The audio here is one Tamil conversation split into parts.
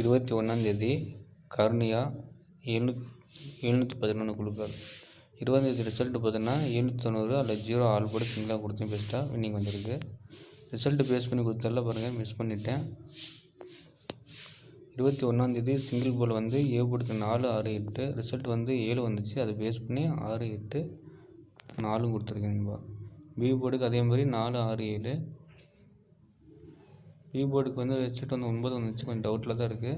இருபத்தி ஒன்றாந்தேதி கருணியா எழுநூத் எழுநூற்றி பதினொன்று கொடுப்பார் இருபதாந்தேதி ரிசல்ட்டு பார்த்தீங்கன்னா எழுநூற்றி தொண்ணூறு அதில் ஜீரோ ஆல் போட்டு சிங்கிளாக கொடுத்து பெஸ்ட்டாக வின்னிங் வந்திருக்கு. ரிசல்ட்டு பேஸ் பண்ணி கொடுத்தால பாருங்கள் மிஸ் பண்ணிட்டேன். இருபத்தி ஒன்றாந்தேதி சிங்கிள் போல் வந்து ஏ போர்டுக்கு நாலு ஆறு எட்டு. ரிசல்ட் வந்து ஏழு வந்துச்சு. அதை பேஸ் பண்ணி ஆறு எட்டு நாலும் கொடுத்துருக்கேன்பா பி. போர்டுக்கு அதே மாதிரி நாலு ஆறு ஏழு. கீபோர்டுக்கு வந்து ஹெட்செட் வந்து ஒன்பது வந்துச்சு. கொஞ்சம் டவுட்டில் தான் இருக்குது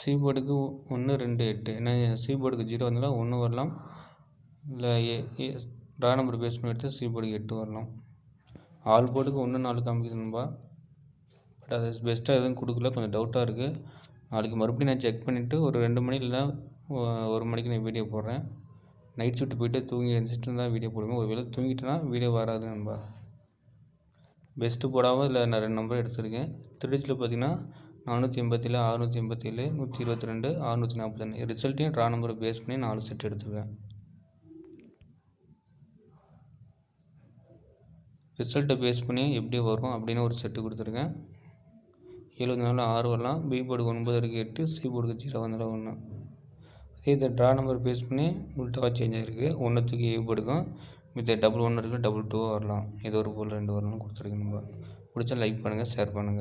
சீபோர்டுக்கு ஒன்று ரெண்டு எட்டு. ஏன்னா சீபோர்டுக்கு ஜீரோ வந்தாலும் ஒன்று வரலாம். இல்லை ஏ ட்ரா நம்பர் பேஸ் பண்ணி எடுத்து சீபோர்டுக்கு எட்டு வரலாம். ஆல் போர்டுக்கு ஒன்று நாலு காமிக்குது பட் அது பெஸ்ட்டாக எதுவும் கொடுக்கல. கொஞ்சம் டவுட்டாக இருக்குது நாளைக்கு மறுபடியும் நான் செக் பண்ணிவிட்டு ஒரு ரெண்டு மணி இல்லைன்னா ஒரு மணிக்கு நான் வீடியோ போடுறேன். நைட் ஷிஃப்ட் போயிட்டு தூங்கி எழுந்திரிச்சிட்டு தான் வீடியோ போடுவேன். ஒரு வேளை தூங்கிட்டேன்னா வீடியோ வராது பெஸ்ட்டு போடாமல் இல்லை நான் ரெண்டு நம்பர் எடுத்திருக்கேன். திருச்சியில் பார்த்தீங்கன்னா நானூற்றி எண்பத்தேழு அறுநூற்றி எண்பத்தேழு நூற்றி இருபத்தி ரெண்டு அறுநூற்றி நாற்பத்தஞ்சு ரிசல்ட்டையும் ட்ரா நம்பரை பேஸ் பண்ணி நாலு செட் எடுத்துருக்கேன். ரிசல்ட்டை பேஸ் பண்ணி எப்படி வரும் அப்படின்னு ஒரு செட்டு கொடுத்துருக்கேன். எழுபது நாளில் ஆறு வரலாம். பி போர்டுக்கு ஒன்பது இருக்குது எட்டு சி போர்டுக்கு ஜீரோ வந்தாலும் ஒன்று. அதே இந்த ட்ரா நம்பர் பேஸ் பண்ணி உள்டாவாக சேஞ்ச் ஆகிருக்கு ஒன்று தூக்கி ஏ போர்டுக்கும் மித்த டபுள் ஒன்று இருக்குது டபுள் டூ வரலாம். ஏதோ ஒரு போல் ரெண்டு வரலாம் கொடுத்துருக்கு நம்ம. பிடிச்சா லைக் பண்ணுங்கள் ஷேர் பண்ணுங்கள்